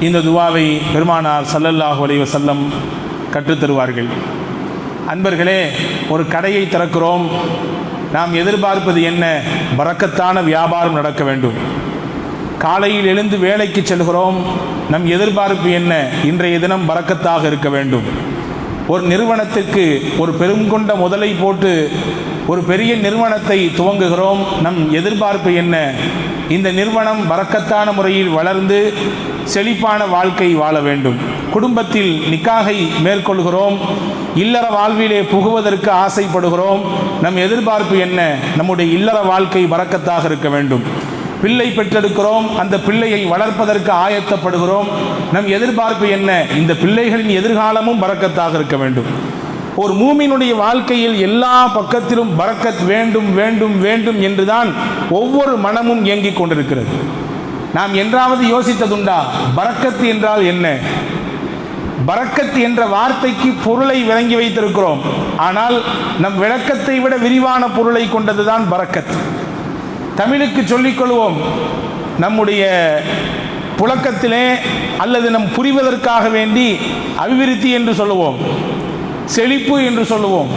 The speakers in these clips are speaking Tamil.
இந்த துவாவை பெருமானார் சல்லல்லாஹு அலைவ செல்லம் கற்றுத்தருவார்கள் அன்பர்களே ஒரு கடையை திறக்கிறோம். நாம் எதிர்பார்ப்பது என்ன? பறக்கத்தான வியாபாரம் நடக்க வேண்டும். காலையில் எழுந்து வேலைக்கு செல்கிறோம். நம் எதிர்பார்ப்பு என்ன? இன்றைய தினம் பறக்கத்தாக இருக்க வேண்டும். ஒரு நிறுவனத்திற்கு ஒரு பெருங்கொண்ட முதலை போட்டு ஒரு பெரிய நிறுவனத்தை துவங்குகிறோம். நம் எதிர்பார்ப்பு என்ன? இந்த நிறுவனம் வரக்கத்தான முறையில் வளர்ந்து செழிப்பான வாழ்க்கை வாழ வேண்டும். குடும்பத்தில் நிக்காகை மேற்கொள்கிறோம். இல்லற வாழ்விலே புகுவதற்கு ஆசைப்படுகிறோம். நம் எதிர்பார்ப்பு என்ன? நம்முடைய இல்லற வாழ்க்கை வரக்கத்தாக இருக்க வேண்டும். பிள்ளை பெற்றெடுக்கிறோம். அந்த பிள்ளையை வளர்ப்பதற்கு ஆயத்தப்படுகிறோம். நம் எதிர்பார்ப்பு என்ன? இந்த பிள்ளைகளின் எதிர்காலமும் பறக்கத்தாக இருக்க வேண்டும். ஒரு மூமினுடைய வாழ்க்கையில் எல்லா பக்கத்திலும் பறக்கத் வேண்டும் வேண்டும் வேண்டும் என்றுதான் ஒவ்வொரு மனமும் இயங்கிக் கொண்டிருக்கிறது. நாம் என்றாவது யோசித்ததுண்டா பறக்கத்து என்றால் என்ன? பறக்கத் என்ற வார்த்தைக்கு பொருளை விளங்கி வைத்திருக்கிறோம். ஆனால் நம் விளக்கத்தை விட விரிவான பொருளை கொண்டதுதான் பறக்கத் தமிழுக்கு சொல்லிக்கொள்வோம் நம்முடைய புழக்கத்திலே அல்லது நம் புரிவதற்காக வேண்டி அபிவிருத்தி என்று சொல்லுவோம். செழிப்பு என்று சொல்லுவோம்.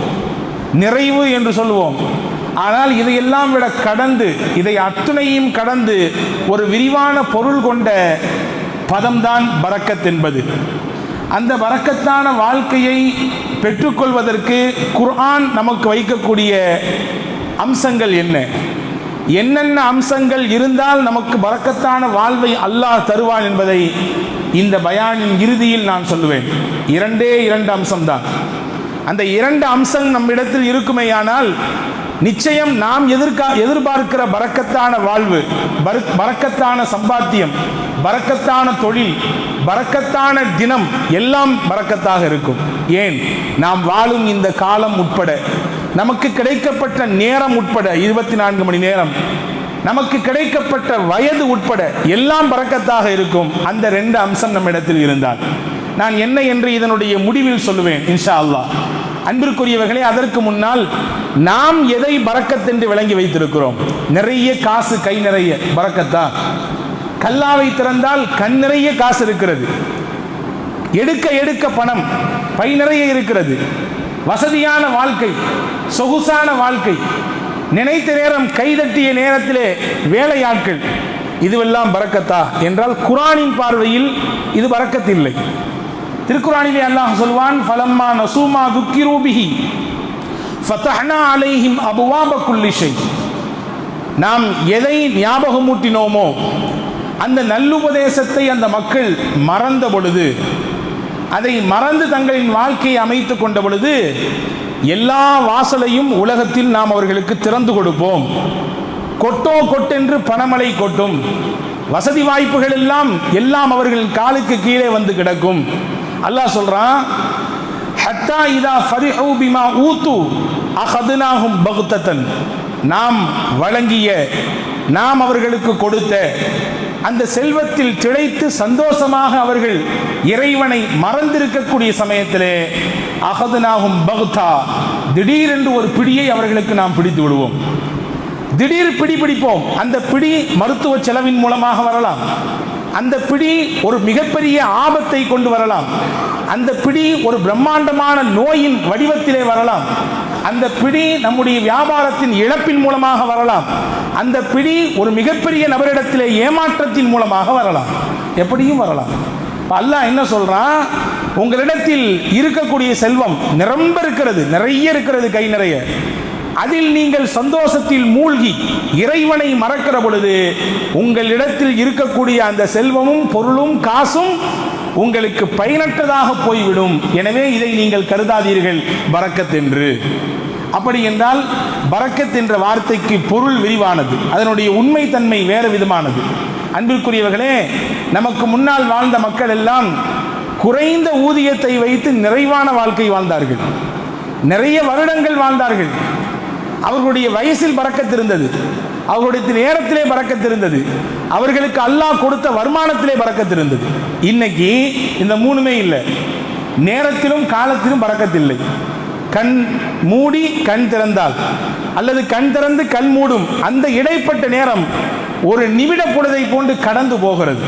நிறைவு என்று சொல்லுவோம். ஆனால் இதையெல்லாம் விட கடந்து இதை அத்துணையும் கடந்து ஒரு விரிவான பொருள் கொண்ட பதம்தான் பறக்கத் என்பது. அந்த வரக்கத்தான வாழ்க்கையை பெற்றுக்கொள்வதற்கு குர்ஆன் நமக்கு வைக்கக்கூடிய அம்சங்கள் என்ன? என்னென்ன அம்சங்கள் இருந்தால் நமக்கு பறக்கத்தான வாழ்வை அல்லாஹ் தருவான் என்பதை இந்த பயானின் இறுதியில் நான் சொல்லுவேன். இரண்டே இரண்டு அம்சம்தான். அந்த இரண்டு அம்சம் நம்மிடத்தில் இருக்குமேயானால் நிச்சயம் நாம் எதிர்கா எதிர்பார்க்கிற பறக்கத்தான வாழ்வு பறக்கத்தான சம்பாத்தியம் பறக்கத்தான தொழில் பறக்கத்தான தினம் எல்லாம் பறக்கத்தாக இருக்கும். ஏன்? நாம் வாழும் இந்த காலம் உட்பட நமக்கு கிடைக்கப்பட்ட நேரம் உட்பட இருபத்தி நான்கு மணி நேரம் நமக்கு கிடைக்கப்பட்ட வயது உட்பட எல்லாம் பறக்கத்தாக இருக்கும். அந்த ரெண்டு அம்சம் நம்மிடத்தில் இருந்தால். நான் என்ன என்று இதனுடைய முடிவில் சொல்லுவேன் இன்ஷா அல்லாஹ் அன்பிற்குரியவர்களே அதற்கு முன்னால் நாம் எதை பறக்கத்தென்று விளங்கி வைத்திருக்கிறோம்? நிறைய காசு கை நிறைய பறக்கத்தா? கல்லாவை திறந்தால் கண் நிறைய காசு இருக்கிறது. எடுக்க எடுக்க பணம் பை நிறைய இருக்கிறது. வசதியான வாழ்க்கை சொகுசான வாழ்க்கை. நினைத்த நேரம் கைதட்டிய நேரத்திலே வேலையாட்கள். இதுவெல்லாம் பறக்கத்தா? என்றால் குரானின் பார்வையில் இது பறக்கத்தில்லை. திருக்குறானிலே அல்லாஹ் சொல்வான் ஃபலம்மா நசூமா துக்கிரூபிஹி ஃபத்தஹனா அலைஹிம் அபுவாப குல்லிஷை நாம் எதை ஞாபகமூட்டினோமோ அந்த நல்லுபதேசத்தை அந்த மக்கள் மறந்த பொழுது அதை மறந்து தங்களின் வாழ்க்கையை அமைத்து கொண்ட பொழுது எல்லா வாசலையும் உலகத்தில் நாம் அவர்களுக்கு திறந்து கொடுப்போம். கொட்டோ கொட்டென்று பணமழை கொட்டும். வசதி வாய்ப்புகள் எல்லாம் எல்லாம் அவர்கள் காலுக்கு கீழே வந்து கிடக்கும். அல்லாஹ் சொல்றான் ஹத்தா இதா ஃபரிஹு பிமா ஊத்து அஹதுனாகும் பகுத்தத்தன் நாம் வழங்கிய நாம் அவர்களுக்கு கொடுத்த அந்த செல்வத்தில் திளைத்து சந்தோஷமாக அவர்கள் இறைவனை மறந்திருக்கக்கூடிய சமயத்திலே அகதுனாகும் பகுத்தா திடீரென்று ஒரு பிடியை அவர்களுக்கு நாம் பிடித்து விடுவோம். திடீர் பிடி பிடிப்போம். அந்த பிடி மருத்துவ செலவின் மூலமாக வரலாம். அந்த பிடி ஒரு மிகப்பெரிய ஆபத்தை கொண்டு வரலாம். அந்த பிடி ஒரு பிரம்மாண்டமான நோயின் வடிவத்திலே வரலாம். அந்த பிடி நம்முடைய வியாபாரத்தின் இழப்பின் மூலமாக வரலாம். அந்த பிடி ஒரு மிகப்பெரிய நபரிடத்திலே ஏமாற்றத்தின் மூலமாக வரலாம். எப்படியும் வரலாம். அல்லாஹ் என்ன சொல்றான்? உங்களிடத்தில் இருக்கக்கூடிய செல்வம் நிரம்ப இருக்கிறது நிறைய இருக்கிறது கை நிறைய. அதில் நீங்கள் சந்தோஷத்தில் மூழ்கி இறைவனை மறக்கிற பொழுது உங்களிடத்தில் இருக்கக்கூடிய அந்த செல்வமும் பொருளும் காசும் உங்களுக்கு பயனற்றதாக போய்விடும். எனவே இதை நீங்கள் கருதாதீர்கள். பறக்கத் என்று. அப்படி என்றால் பறக்கத் என்ற வார்த்தைக்கு பொருள் விரிவானது. அதனுடைய உண்மை தன்மை வேறு விதமானது. அன்பிற்குரியவர்களே நமக்கு முன்னால் வாழ்ந்த மக்கள் எல்லாம் குறைந்த ஊதியத்தை வைத்து நிறைவான வாழ்க்கை வாழ்ந்தார்கள். நிறைய வருடங்கள் வாழ்ந்தார்கள். அவர்களுடைய வயசில் பறக்கத்திருந்தது அவர்களுடைய நேரத்திலே பறக்கத்திருந்தது அவர்களுக்கு அல்லாஹ் கொடுத்த வருமானத்திலே பறக்கத்திருந்தது இன்னைக்கு இந்த மூணுமே இல்லை. நேரத்திலும் காலத்திலும் பறக்கத்தில்லை. கண் மூடி கண் திறந்தால் அல்லது கண் திறந்து கண் மூடும் அந்த இடைப்பட்ட நேரம் ஒரு நிமிட பொழுதை போன்று கடந்து போகிறது.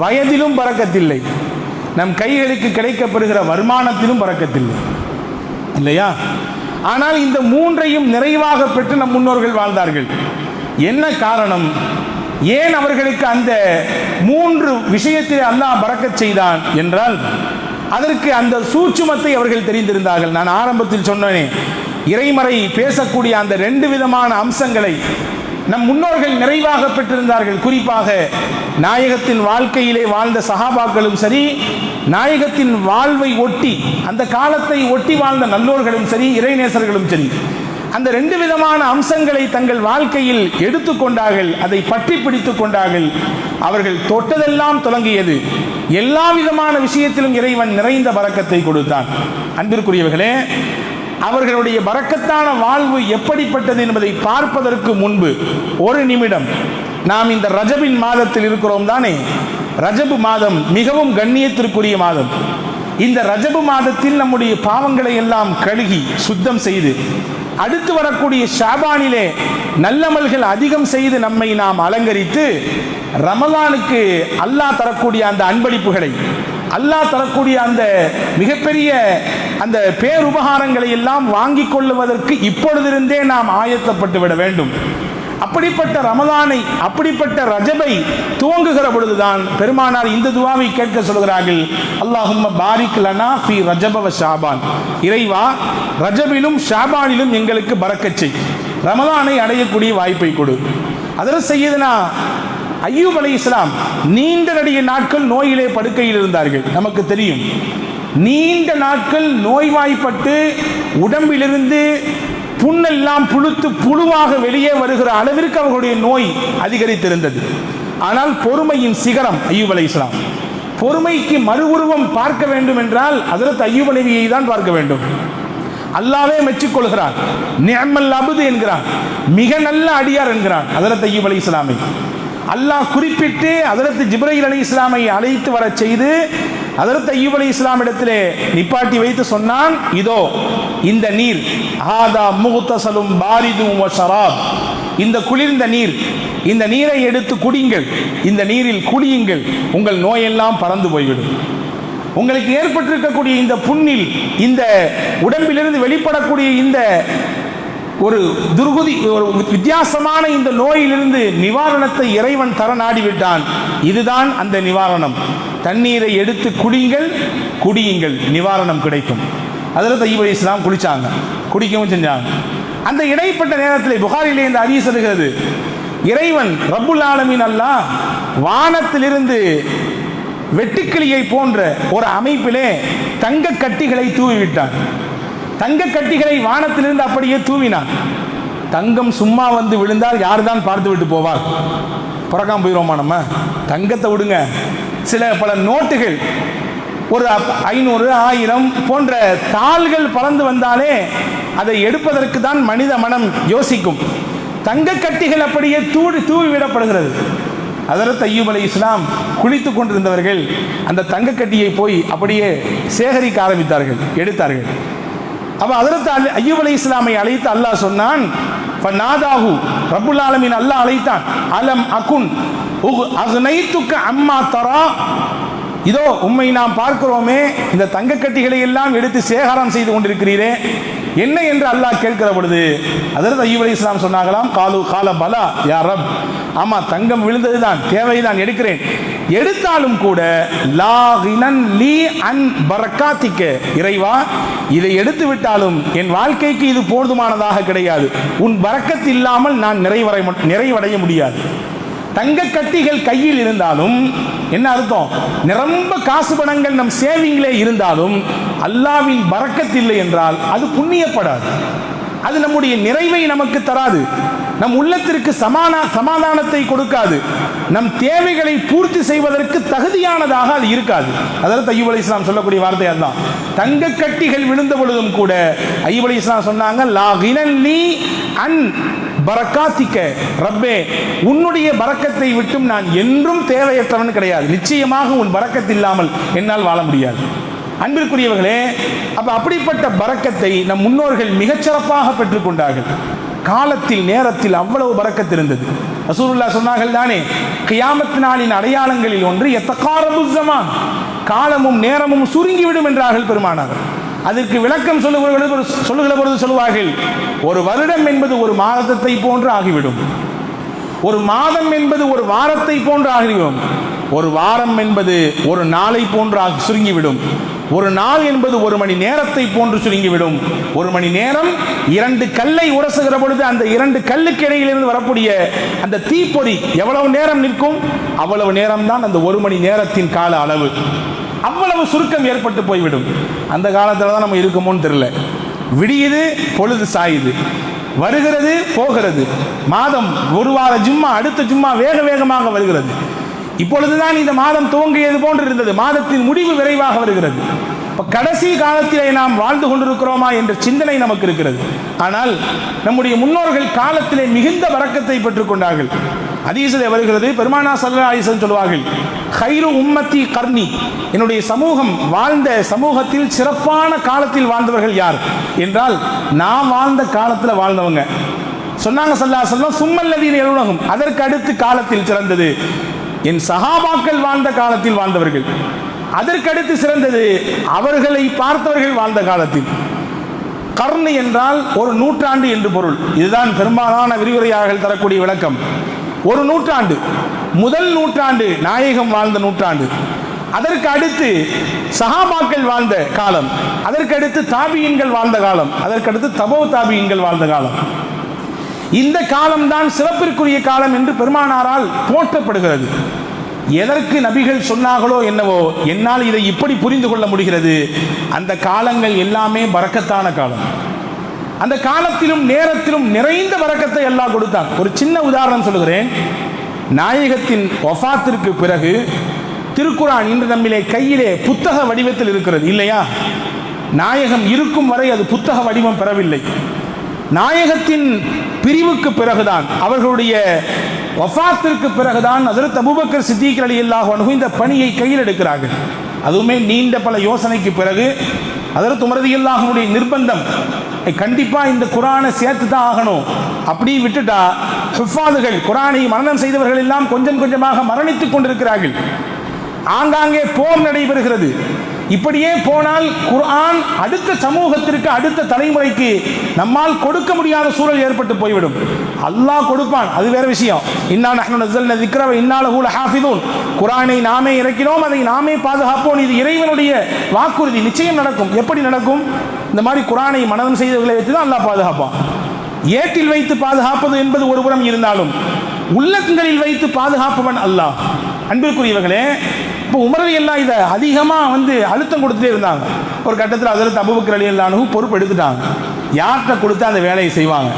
வயதிலும் பறக்கத்தில்லை. நம் கைகளுக்கு கிடைக்கப்படுகிற வருமானத்திலும் பறக்கத்தில்லை. இல்லையா? ஆனால் இந்த மூன்றையும் நிறைவாக பெற்று நம் முன்னோர்கள் வாழ்ந்தார்கள். என்ன காரணம்? ஏன் அவர்களுக்கு அந்த மூன்று விஷயத்தில் அல்லாஹ் பறக்கச் செய்தான் என்றால் அதற்கு அந்த சூட்சுமத்தை அவர்கள் தெரிந்திருந்தார்கள். நான் ஆரம்பத்தில் சொன்னேனே இறைமறை பேசக்கூடிய அந்த ரெண்டு விதமான அம்சங்களை நம் முன்னோர்கள் நிறைவாக பெற்றிருந்தார்கள். குறிப்பாக நாயகத்தின் வாழ்க்கையிலே வாழ்ந்த சகாபாக்களும் சரி நாயகத்தின் வாழ்வை ஒட்டி அந்த காலத்தை ஒட்டி வாழ்ந்த நல்லோர்களும் சரி இறைநேசர்களும் சரி. அந்த ரெண்டு விதமான அம்சங்களை தங்கள் வாழ்க்கையில் எடுத்துக்கொண்டார்கள் அதை பற்றி பிடித்துக் கொண்டார்கள். அவர்கள் தொட்டதெல்லாம் தொடங்கியது. எல்லா விதமான விஷயத்திலும் இறைவன் நிறைந்த பறக்கத்தை கொடுத்தான். அன்பிற்குரியவர்களே அவர்களுடைய பறக்கத்தான வாழ்வு எப்படிப்பட்டது என்பதை பார்ப்பதற்கு முன்பு ஒரு நிமிடம். நாம் இந்த ரஜபின் மாதத்தில் இருக்கிறோம் தானே? ரஜபு மாதம் மிகவும் கண்ணியத்திற்குரிய மாதம். இந்த ரஜபு மாதத்தில் நம்முடைய பாவங்களை எல்லாம் கழுகி சுத்தம் செய்து அடுத்து வரக்கூடிய ஷாபானிலே நல்லமல்கள் அதிகம் செய்து நம்மை நாம் அலங்கரித்து ரமலானுக்கு அல்லாஹ் தரக்கூடிய அந்த அன்பளிப்புகளை அல்லாஹ் தரக்கூடிய அந்த மிகப்பெரிய அந்த பேருபகாரங்களை எல்லாம் வாங்கிக் கொள்ளுவதற்கு இப்பொழுதிருந்தே நாம் ஆயத்தப்பட்டு விட வேண்டும். அப்படிப்பட்ட ரமதானை அப்படிப்பட்ட ரஜபை துவங்குகிற பொழுதுதான் பெருமானார் இந்த துவாவை கேட்க சொல்கிறார்கள். அல்லாஹும்ம பாரிக் லனா ஃபி ரஜபவ ஷாபான். இறைவா ரஜபிலும் ஷாபானிலும் எங்களுக்கு பறக்கச்சை ரமதானை அடையக்கூடிய வாய்ப்பை கொடு. அதில் செய்யுதுனா ஐயூப் அலி இஸ்லாம் நீண்ட நடிக நாட்கள் நோயிலே படுக்கையில் இருந்தார்கள். நமக்கு தெரியும். நீண்ட நாட்கள் நோய்வாய்ப்பட்டு உடம்பிலிருந்து புண்ணெல்லாம் புழுத்து புழுவாக வெளியே வருகிற அளவிற்கு அவர்களுடைய நோய் அதிகரித்திருந்தது. ஆனால் பொறுமையின் சிகரம் ஐயூப் அலை இஸ்லாம். பொறுமைக்கு மறு உருவம் பார்க்க வேண்டும் என்றால் அதற்கு ஐயூப் நபியை தான் பார்க்க வேண்டும். அல்லாவே மெச்சிக்கொள்கிறார் நேமல் அபுது என்கிறார். மிக நல்ல அடியார் என்கிறான் அதரத் ஐயூப் அலி இஸ்லாமை. அல்லாஹ் குறிப்பிட்டு அதரத்து ஜிப்ரைல் அலி இஸ்லாமை அழைத்து வர செய்து அதற்கு ஐயூப் அலி இஸ்லாம் இடத்திலே நிப்பாட்டி வைத்து சொன்னான் இதோ இந்த நீர் ஆதா முகுத்தசலும் பாரிதும் ஷராப். இந்த குளிர்ந்த நீர் இந்த நீரை எடுத்து குடிங்கள் இந்த நீரில் குடியுங்கள் உங்கள் நோயெல்லாம் பறந்து போய்விடும். உங்களுக்கு ஏற்பட்டிருக்கக்கூடிய இந்த புண்ணில் இந்த உடம்பிலிருந்து வெளிப்படக்கூடிய இந்த ஒரு துர்குதி ஒரு வித்தியாசமான இந்த நோயிலிருந்து நிவாரணத்தை இறைவன் தர நாடிவிட்டான். இதுதான் அந்த நிவாரணம். தண்ணீரை எடுத்து குடியுங்கள் குடியுங்கள் நிவாரணம் கிடைக்கும். அதில் தையீப் இஸ்லாம் குளிச்சாங்க குடிக்கவும் செஞ்சாங்க. அந்த இடைப்பட்ட நேரத்தில் புகாரிலே இந்த அறிய சொல்கிறது இறைவன் ரப்புல் ஆலமின் அல்லாஹ் வானத்திலிருந்து வெட்டுக்கிளியை போன்ற ஒரு அமைப்பிலே தங்க கட்டிகளை தூவி விட்டான். தங்க கட்டிகளை வானத்திலிருந்து அப்படியே தூவினான். தங்கம் சும்மா வந்து விழுந்தால் யார் தான் பார்த்து விட்டு போவார்? புறக்காம போயிடுவோமா நம்ம? தங்கத்தை விடுங்க. சில பல நோட்டுகள் ஒரு ஐநூறு ஆயிரம் போன்ற தாள்கள் பறந்து வந்தாலே அதை எடுப்பதற்கு தான் மனித மனம் யோசிக்கும். தங்க கட்டிகள் அப்படியே தூடி தூவி விடப்படுகிறது. அதற்கு ஐயூப் அலி இஸ்லாம் குளித்து கொண்டிருந்தவர்கள் அந்த தங்க கட்டியை போய் அப்படியே சேகரிக்க ஆரம்பித்தார்கள் எடுத்தார்கள். அப்போ அதற்கு அல்- ஐயூப் அலி இஸ்லாமை அழைத்து அல்லாஹ் சொன்னான் நாதாகு ரபுல் ஆலமின் அல்லாஹ் அழைத்தான் அலம் அகுன் அக்னைத்துக்கு அம்மா தரா. இதோ உண்மை நாம் பார்க்கிறோமே இந்த தங்க கட்டிகளை எல்லாம் எடுத்து சேகரம் செய்து கொண்டிருக்கிறீரே என்ன என்று அல்லாஹ் கேட்கிற பொழுது அதற்கு ஐயூப் அலி இஸ்லாம் சொன்னாங்களாம் காலு கால பலா யா ரப். ஆமாம் தங்கம் விழுந்ததுதான் தேவைதான் எடுக்கிறேன். எடுத்தாலும் கூட லாகினன் லீ அன் பரக்காத்திக்க இறைவா இதை எடுத்து விட்டாலும் என் வாழ்க்கைக்கு இது போதுமானதாக கிடையாது. உன் பறக்கத்து இல்லாமல் நான் நிறைவடை நிறைவடைய முடியாது. தங்க கட்டிகள் கையில் இருந்தாலும் என்ன அர்த்தம்? நிரம்ப காசு பணங்கள் நம் சேவிங்லே இருந்தாலும் அல்லாவின் பறக்கத் இல்லை என்றால் அது புண்ணியப்படாது. அது நம்முடைய நிறைவை நமக்கு தராது. நம் உள்ளத்திற்கு சமான சமாதானத்தை கொடுக்காது. நம் தேவைகளை பூர்த்தி செய்வதற்கு தகுதியானதாக அது இருக்காது. அதாவது ஐயூப் அலி இஸ்லாம் சொல்லக்கூடிய வார்த்தை அதுதான். தங்க கட்டிகள் விழுந்த பொழுதும் கூட ஐயூப் அலி இஸ்லாம் சொன்னாங்க லா அன் பரக்காத்திக்க. ரப்பே உன்னுடைய பறக்கத்தை விட்டும் நான் என்றும் தேவையற்றவன் கிடையாது. நிச்சயமாக உன் பறக்கத்து இல்லாமல் என்னால் வாழ முடியாது. அன்பிற்குரியவர்களே அப்ப அப்படிப்பட்ட பறக்கத்தை நம் முன்னோர்கள் மிகச்சிறப்பாக பெற்றுக்கொண்டார்கள் காலத்தில் நேரத்தில் அவ்வளவு பறக்கத்து இருந்தது. ரசூலுல்லா சொன்னார்கள் தானே கியாமத் நாளின் அடையாளங்களில் ஒன்று எத்தகாரபு காலமும் நேரமும் சுருங்கிவிடும் என்றார்கள் பெருமானார்கள் அதற்கு விளக்கம் சொல்லுகிற சொல்லுகிற பொழுது சொல்லுவார்கள் ஒரு வருடம் என்பது ஒரு மாதத்தை போன்று ஆகிவிடும். ஒரு மாதம் என்பது ஒரு வாரத்தை போன்று ஆகிவிடும். ஒரு வாரம் என்பது ஒரு நாளை போன்று சுருங்கிவிடும். ஒரு நாள் என்பது ஒரு மணி நேரத்தை போன்று சுருங்கிவிடும். ஒரு மணி நேரம் இரண்டு கல்லை உரசுகிற பொழுது அந்த இரண்டு கல்லுக்கு இடையிலிருந்து வரக்கூடிய அந்த தீப்பொறி எவ்வளவு நேரம் நிற்கும்? அவ்வளவு நேரம்தான் அந்த ஒரு மணி நேரத்தின் கால அளவு. அவ்வளவு சுருக்கம் ஏற்பட்டு போய்விடும். அந்த காலத்தில் தான் நம்ம இருக்கோமோன்னு தெரியல. விடியுது பொழுது சாயுது. வருகிறது போகிறது. மாதம் ஒரு வார ஜும்மா அடுத்த ஜும்மா வேக வேகமாக வருகிறது. இப்பொழுதுதான் இந்த மாதம் துவங்கியது போன்று இருந்தது. மாதத்தின் முடிவு விரைவாக வருகிறது. இப்போ கடைசி காலத்திலே நாம் வாழ்ந்து கொண்டிருக்கிறோமா என்ற சிந்தனை நமக்கு இருக்கிறது. ஆனால் நம்முடைய முன்னோர்கள் காலத்திலே மிகுந்த வரக்கத்தை பெற்றுக்கொண்டார்கள். அதீசிலே வருகிறது பெருமானா சல்லா அலிசன் சொல்வார்கள் ஹைரு உம்மத்தி கர்ணி என்னுடைய சமூகம் வாழ்ந்த சமூகத்தில் சிறப்பான காலத்தில் வாழ்ந்தவர்கள் யார்? என்றால் நான் வாழ்ந்த காலத்தில் வாழ்ந்தவங்க. சொன்னாங்க சல்லா சொல்லம் சும்மல்லதீன் எழுநகம் அதற்கு அடுத்து காலத்தில் சிறந்தது. என் சகாபாக்கள் வாழ்ந்த காலத்தில் வாழ்ந்தவர்கள். அதற்கடுத்து சிறந்தது அவர்களை பார்த்தவர்கள் வாழ்ந்த காலத்தில். கர்ணு என்றால் ஒரு நூற்றாண்டு என்று பொருள். இதுதான் பெரும்பாலான விரிவுரையாளர்கள் தரக்கூடிய விளக்கம். ஒரு நூற்றாண்டு. முதல் நூற்றாண்டு நாயகம் வாழ்ந்த நூற்றாண்டு. அதற்கு அடுத்து சஹாபாக்கள் வாழ்ந்த காலம். அதற்கடுத்து தாபியன்கள் வாழ்ந்த காலம். அதற்கடுத்து தபோ தாபியன்கள் வாழ்ந்த காலம். இந்த காலம்தான் சிறப்பிற்குரிய காலம் என்று பெருமானாரால் போற்றப்படுகிறது. எதற்கு நபிகள் சொன்னார்களோ என்னவோ என்னால் இதை இப்படி புரிந்து கொள்ள முடிகிறது. அந்த காலங்கள் எல்லாமே பறக்கத்தான காலம். அந்த காலத்திலும் நேரத்திலும் நிறைந்த வரக்கத்தை எல்லாம் கொடுத்தான். ஒரு சின்ன உதாரணம் சொல்லுகிறேன். நாயகத்தின் ஒஃபாத்திற்கு பிறகு திருக்குரான் இன்று நம்மிலே கையிலே புத்தக வடிவத்தில் இருக்கிறது இல்லையா? நாயகம் இருக்கும் வரை அது புத்தக வடிவம் பெறவில்லை. நாயகத்தின் பிரிவுக்கு பிறகுதான் அவர்களுடைய வஃபாத்திற்கு பிறகுதான் அதற்கு அபூபக்கர் சித்திக் அலி அல்லாஹ் இந்த பணியை கையில் எடுக்கிறார்கள். அதுவுமே நீண்ட பல யோசனைக்கு பிறகு அதற்கு உமரதி நிர்பந்தம் கண்டிப்பாக இந்த குரானை சேர்த்து தான் ஆகணும். அப்படி விட்டுட்டா ஹிஃபாதுகள் குரானை மரணம் செய்தவர்கள் எல்லாம் கொஞ்சம் கொஞ்சமாக மரணித்துக் கொண்டிருக்கிறார்கள். ஆங்காங்கே போர் நடைபெறுகிறது. இப்படியே போனால் குர்ஆன் அடுத்த சமூகத்திற்கு அடுத்த தலைமுறைக்கு நம்மால் கொடுக்க முடியாத சூழல் ஏற்பட்டு போய்விடும். அல்லாஹ் கொடுப்பான். அது வேற விஷயம். இன்னா நஹ்னு நஸல்னா ذிக்ர வ இன்னா லஹு நாமே இறக்கினோம் அதை நாமே பாதுகாப்போம். இது இறைவனுடைய வாக்குறுதி. நிச்சயம் நடக்கும். எப்படி நடக்கும்? இந்த மாதிரி குரானை மனதம் செய்தவர்களை வைத்து தான் அல்லாஹ் பாதுகாப்பான். ஏட்டில் வைத்து பாதுகாப்பது என்பது ஒருபுறம் இருந்தாலும் உள்ளங்களில் வைத்து பாதுகாப்பவன் அல்லாஹ். அன்பிற்குரியவர்களே இப்போ உமரதி எல்லாம் இதை அதிகமாக வந்து அழுத்தம் கொடுத்துட்டே இருந்தாங்க. ஒரு கட்டத்தில் அதில் அபுபக்கர் அலி அல்லானும் பொறுப்பு எடுத்துட்டாங்க. யார்கிட்ட கொடுத்து அந்த வேலையை செய்வாங்க?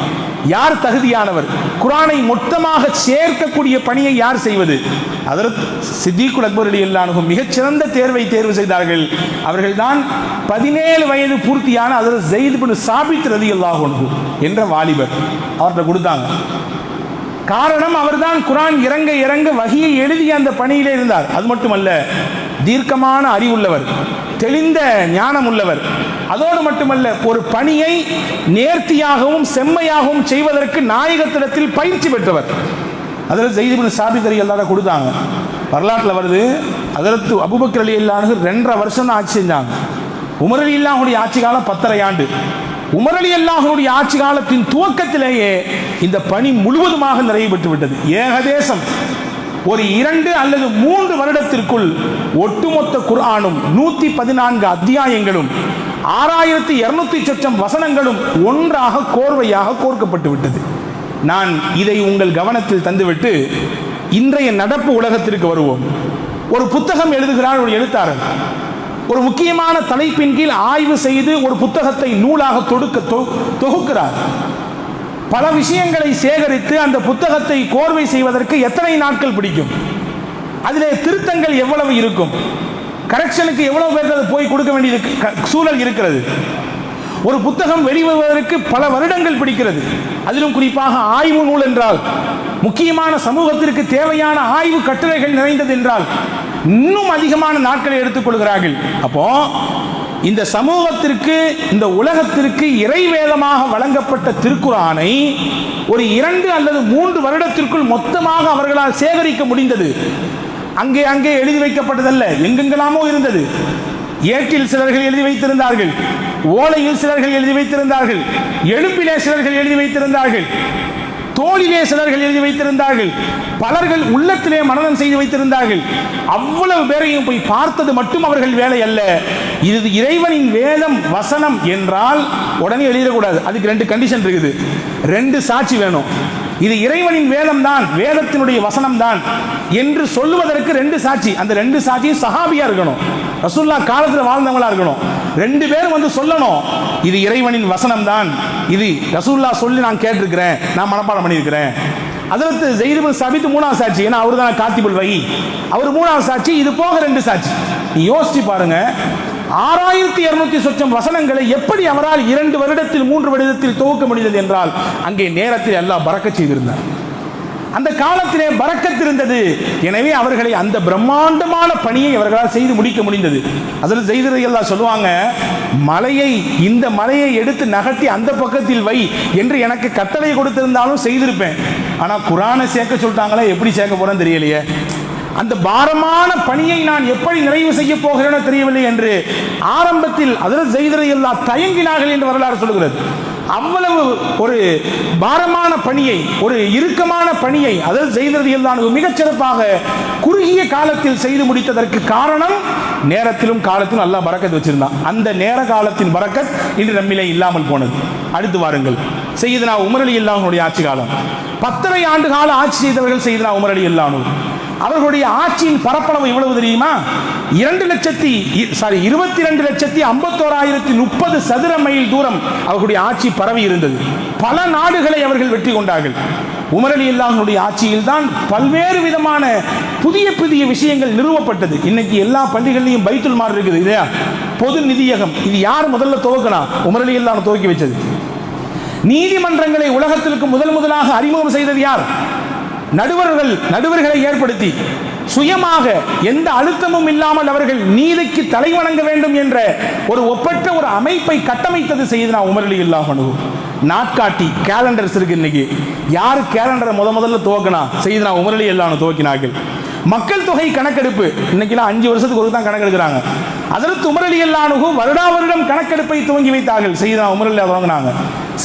யார் தகுதியானவர்? குரானை மொத்தமாக சேர்க்கக்கூடிய பணியை யார் செய்வது? அதற்கு சித்திகுல் அக்பர் அலி அல்லானுகும் மிகச்சிறந்த தேர்வை தேர்வு செய்தார்கள். அவர்கள்தான் பதினேழு வயது பூர்த்தியான அதில் ஜெயித் பின் சாபித் ரதி அல்லாஹ் என்ற வாலிபர் அவர்கிட்ட கொடுத்தாங்க. காரணம் அவர்தான் குரான் இறங்க இறங்க வகையை எழுதிய அந்த பணியிலே இருந்தார். அது மட்டுமல்ல தீர்க்கமான அறிவுள்ளவர் தெளிந்த ஞானம் உள்ளவர் அதோடு மட்டுமல்ல ஒரு பணியை நேர்த்தியாகவும் செம்மையாகவும் செய்வதற்கு நாயகத்திடத்தில் பயிற்சி பெற்றவர். அதில் செய்திபின் சாபித்தறி எல்லாரும் கொடுத்தாங்க. வரலாற்றில் வருது அதற்கு அபுபக்கர் அலி இல்லானு ரெண்டரை வருஷம் தான் ஆட்சி செஞ்சாங்க. உமர் அலி ஆட்சி காலம் பத்தரை ஆண்டு. உமரலி அல்லாஹனுடைய ஆட்சி காலத்தின் துவக்கத்திலேயே இந்த பணி முழுவதுமாக நிறைவு பெற்று விட்டது ஏகதேசம் ஒரு இரண்டு அல்லது மூன்று வருடத்திற்குள் ஒட்டுமொத்த குர்ஆனும் நூத்தி பதினான்கு அத்தியாயங்களும் ஆறாயிரத்தி இருநூத்தி சொச்சம் வசனங்களும் ஒன்றாக கோர்வையாக கோர்க்கப்பட்டு விட்டது. நான் இதை உங்கள் கவனத்தில் தந்துவிட்டு இன்றைய நடப்பு உலகத்திற்கு வருவோம். ஒரு புத்தகம் எழுதுகிறார் ஒரு எழுத்தாளர். ஒரு முக்கியமான தலைப்பின் கீழ் ஆய்வு செய்து ஒரு புத்தகத்தை நூலாக தொடுக்க தொகுக்கிறார். பல விஷயங்களை சேகரித்து அந்த புத்தகத்தை கோர்வை செய்வதற்கு எத்தனை நாட்கள் பிடிக்கும்? அதிலே திருத்தங்கள் எவ்வளவு இருக்கும்? கரெக்ஷனுக்கு எவ்வளவு பேருக்கு அது போய் கொடுக்க வேண்டியது க- சூழல் இருக்கிறது. ஒரு புத்தகம் வெளிவருவதற்கு பல வருடங்கள் பிடிக்கிறது. அதிலும் குறிப்பாக ஆய்வு நூல் என்றால் முக்கியமான சமூகத்திற்கு தேவையான ஆய்வு கட்டுரைகள் நிறைந்தது என்றால் இன்னும் அதிகமான நாட்களை எடுத்துக்கொள்கிறார்கள் அப்போ இந்த சமூகத்திற்கு இந்த உலகத்திற்கு இறைவேதமாக வழங்கப்பட்ட திருக்குறானை ஒரு இரண்டு அல்லது மூன்று வருடத்திற்குள் மொத்தமாக அவர்களால் சேகரிக்க முடிந்தது. அங்கே அங்கே எழுதி வைக்கப்பட்டதல்ல. எங்கெங்கெல்லாமோ இருந்தது. ஏட்டில் சிலர்கள் எழுதி வைத்திருந்தார்கள் ஓலையில் சிலர்கள் எழுதி வைத்திருந்தார்கள் எழுப்பிலே சிலர்கள் எழுதி வைத்திருந்தார்கள் தோளிலே சிலர்கள் எழுதி வைத்திருந்தார்கள் பலர்கள் உள்ளத்திலே மனநம் செய்து வைத்திருந்தார்கள். அவ்வளவு பேரையும் போய் பார்த்தது மட்டும் அவர்கள் வேலை அல்ல. இது இறைவனின் வேதம் வசனம் என்றால் உடனே எழுதிடக்கூடாது. அதுக்கு ரெண்டு கண்டிஷன் இருக்குது. ரெண்டு சாட்சி வேணும். இது இறைவனின் வேதம் தான் வேதத்தினுடைய வசனம் தான் என்று சொல்லுவதற்கு ரெண்டு சாட்சி. அந்த ரெண்டு சாட்சியும் சஹாபியா இருக்கணும். ரசூல்லா காலத்தில் வாழ்ந்தவங்களா இருக்கணும். ரெண்டு பேரும் வந்து சொல்லணும். இது இறைவனின் வசனம் தான் இது ரசூல்லா சொல்லி நான் கேட்டிருக்கிறேன். நான் மனப்பாடம் பண்ணியிருக்கிறேன். அதற்கு ஜெயிதுபின் சபித்து மூணாவது சாட்சி. ஏன்னா அவர் தான் காத்திபுல் வை அவர் மூணாவது சாட்சி இது போக ரெண்டு சாட்சி. நீ யோசிச்சு பாருங்க. ஆறாயிரத்தி இருநூத்தி சொச்சம் வசனங்களை எப்படி அவரால் இரண்டு வருடத்தில் மூன்று வருடத்தில் துவக்க முடிந்தது என்றால் அங்கே நேரத்தில் எல்லாம் பறக்க செய்திருந்தார். அந்த காலத்திலே பறக்கத்திருந்தது எனவே அவர்களை அந்த பிரம்மாண்டமான பணியை அவர்களால் செய்து முடிக்க முடிந்தது. அதில் செய்ததையெல்லாம் சொல்லுவாங்க மலையை இந்த மலையை எடுத்து நகர்த்தி அந்த பக்கத்தில் வை என்று எனக்கு கட்டளை கொடுத்திருந்தாலும் செய்திருப்பேன். ஆனால் குரானை சேர்க்க சொல்லிட்டாங்களே எப்படி சேர்க்க போகிறேன்னு தெரியலையே. அந்த பாரமான பணியை நான் எப்படி நிறைவு செய்ய போகிறேனோ தெரியவில்லை என்று ஆரம்பத்தில் அதில் செய்ததையெல்லாம் தயங்கினார்கள் என்று வரலாறு சொல்கிறது அவ்வளவு ஒரு பாரமான பணியை ஒரு இறுக்கமான பணியை அதில் செய்தது எல்லாம் மிகச் சிறப்பாக குறுகிய காலத்தில் செய்து முடித்ததற்கு காரணம் நேரத்திலும் காலத்திலும் அல்லாஹ் பறக்கத் வச்சிருந்தான். அந்த நேர காலத்தின் பறக்கத் இன்று நம்மிலே இல்லாமல் போனது. அடுத்து வாருங்கள். செய்தனா உமரலி இல்லாமனுடைய ஆட்சி காலம். பத்தரை ஆண்டு கால ஆட்சி செய்தவர்கள் செய்தனா உமரலி இல்லாமல் அவர்களுடைய ஆட்சியின் பரப்பளவு எவ்வளவு தெரியுமா? இரண்டு லட்சத்தி சாரி இருபத்தி ரெண்டு லட்சத்தி ஐம்பத்தோராயிரத்தி முப்பது சதுர மைல் தூரம் அவர்களுடைய ஆட்சி பரவி இருந்தது. பல நாடுகளை அவர்கள் வெற்றி கொண்டார்கள். உமரலி அல்லாஹனுடைய ஆட்சியில் தான் பல்வேறு விதமான புதிய புதிய விஷயங்கள் நிறுவப்பட்டது. இன்னைக்கு எல்லா பள்ளிகள்லையும் பைத்துல் மாறு இருக்குது இல்லையா? பொது நிதியகம். இது யார் முதல்ல துவக்கினா? உமரலி இல்லாமல் துவக்கி வச்சது. நீதிமன்றங்களை உலகத்திற்கு முதல் முதலாக அறிமுகம் செய்தது யார்? நடுவர்கள் நடுவர்களை ஏற்படுத்தி சுயமாக எந்த அழுத்தமும் இல்லாமல் அவர்கள் நீதிக்கு தலைவணங்க வேண்டும் என்ற ஒரு ஒப்பற்ற ஒரு அமைப்பை கட்டமைத்தது செய்து நான் உமரலி இல்லாமனு நாட்காட்டி கேலண்டர்ஸ் இருக்கு இன்னைக்கு. யார் கேலண்டரை முத முதல்ல துவக்கினா? செய்து நான் உமரலி இல்லாமல் துவக்கினார்கள். மக்கள் தொகை கணக்கெடுப்பு. இன்னைக்கெல்லாம் அஞ்சு வருஷத்துக்கு ஒரு தான் கணக்கெடுக்கிறாங்க. அதற்கு உமரலி அல்லானுகு வருடா வருடம் கணக்கெடுப்பை துவங்கி வைத்தார்கள். செய்தா உமரலி தொடங்கினாங்க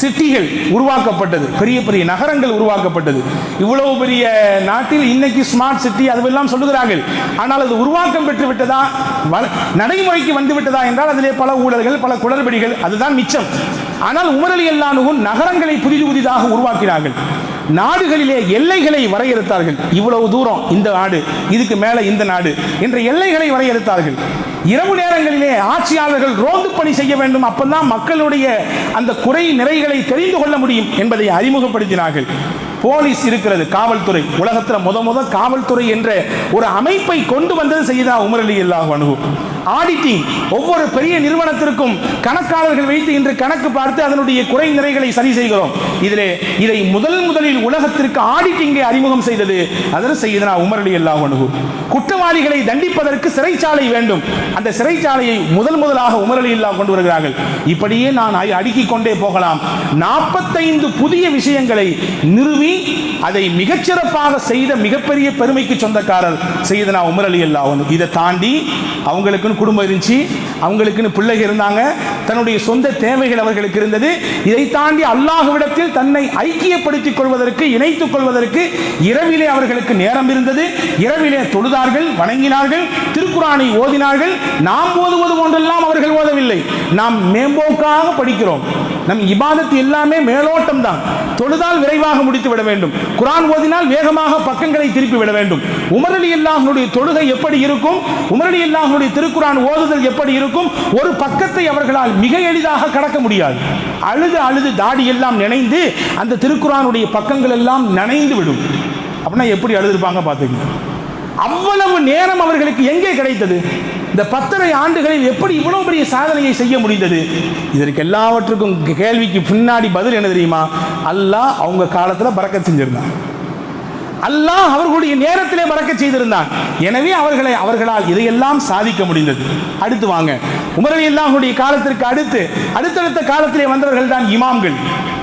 சிட்டிகள் உருவாக்கப்பட்டது. பெரிய பெரிய நகரங்கள் உருவாக்கப்பட்டது. இவ்வளவு பெரிய நாட்டில் இன்னைக்கு ஸ்மார்ட் சிட்டி அதுவெல்லாம் சொல்லுகிறார்கள். ஆனால் அது உருவாக்கம் பெற்று விட்டதா? வ- நடைமுறைக்கு வந்து விட்டதா என்றால் அதிலே பல ஊழல்கள் பல குளறுபடிகள் அதுதான் மிச்சம். ஆனால் உமரலி எல்லானுகும் நகரங்களை புதிது புதிதாக உருவாக்கினார்கள். நாடுகளிலே எல்லைகளை வரையறுத்தார்கள். இவ்வளவு தூரம் இந்த நாடு இதுக்கு மேலே இந்த நாடு என்ற எல்லைகளை வரையறுத்தார்கள். இரவு நேரங்களிலே ஆட்சியாளர்கள் ரோந்து பணி செய்ய வேண்டும். அப்பதான் மக்களுடைய அந்த குறை நிறைகளை தெரிந்து கொள்ள முடியும் என்பதை அறிமுகப்படுத்தினார்கள். போலீஸ் இருக்கிறது காவல்துறை. உலகத்தில் முத முத காவல்துறை என்ற ஒரு அமைப்பை கொண்டு வந்தது செய்தா உமர் அலி அல்லாஹ் அனுகும் ஆடிட்டிங் ஒவ்வொரு பெரிய நிறுவனத்திற்கும் கணக்காளர்கள் வைத்து இன்று கணக்கு பார்த்து அதனுடைய குறை நிறைகளை சரி செய்கிறோம். இதிலே இதை முதல் முதலில் உலகத்திற்கு ஆடிட்டிங்கை அறிமுகம் செய்தது அதற்கு செய்தனா உமர் அலி அல்லாஹ் அனுகு குற்றவாளிகளை தண்டிப்பதற்கு சிறைச்சாலை வேண்டும். அந்த சிறைச்சாலையை முதல் முதலாக உமர் அலி அல்லாஹ் கொண்டு வருகிறார்கள். இப்படியே நான் அடுக்கிக் கொண்டே போகலாம். நாற்பத்தைந்து புதிய விஷயங்களை நிறுவி அதை மிகச்சிறப்பாக செய்த மிகப்பெரிய பெருமைக்கு சொந்தக்காரர் செய்தனா உமர் அலி அல்லாஹ் இதை தாண்டி அவங்களுக்குன்னு குடும்பம் இருந்துச்சு. அவங்களுக்குன்னு பிள்ளைகள் இருந்தாங்க. தன்னுடைய சொந்த தேவைகள் அவர்களுக்கு இருந்தது. இதை தாண்டி அல்லாஹுவிடத்தில் தன்னை ஐக்கியப்படுத்திக் கொள்வதற்கு இணைத்துக் கொள்வதற்கு இரவிலே அவர்களுக்கு நேரம் இருந்தது. இரவிலே தொழுதார்கள் வணங்கினார்கள் திருக்குறானை ஓதினார்கள். நாம் ஓதுவது போன்றெல்லாம் அவர்கள் ஓதவில்லை. நாம் மேம்போக்காக படிக்கிறோம். நம் இபாதத்து எல்லாமே மேலோட்டம் தான் தொழுதால் விரைவாக முடித்து விட வேண்டும். குரான் ஓதினால் வேகமாக பக்கங்களை திருப்பி விட வேண்டும். உமரலி இல்லாமனுடைய தொழுகை எப்படி இருக்கும்? உமரலி அல்லாஹ்னுடைய திருக்குரான் ஓதுதல் எப்படி இருக்கும்? ஒரு பக்கத்தை அவர்களால் மிக எளிதாக கடக்க முடியாது. அழுது அழுது தாடி எல்லாம் நினைந்து அந்த திருக்குறானுடைய பக்கங்கள் எல்லாம் நனைந்து விடும். அப்படின்னா எப்படி அழுதுருப்பாங்க பார்த்துக்கங்க அவ்வளவு நேரம் அவர்களுக்கு எங்கே கிடைத்தது? இந்த பத்தரை ஆண்டுகளில் எப்படி இவ்வளவு பெரிய சாதனையை செய்ய முடிந்தது? இதற்கு எல்லாவற்றுக்கும் கேள்விக்கு பின்னாடி பதில் என்ன தெரியுமா? அல்லாஹ் அவங்க காலத்தில் பறக்க செஞ்சிருந்தான். அல்லாஹ் அவர்களுடைய நேரத்திலே மறக்க செய்திருந்தான். எனவே அவர்களை அவர்களால் இதையெல்லாம் சாதிக்க முடிந்தது. அடுத்து வாங்க. உமரவி அல்லாஹுடைய காலத்திற்கு அடுத்து அடுத்தடுத்த காலத்திலே வந்தவர்கள் தான் இமாம்கள்.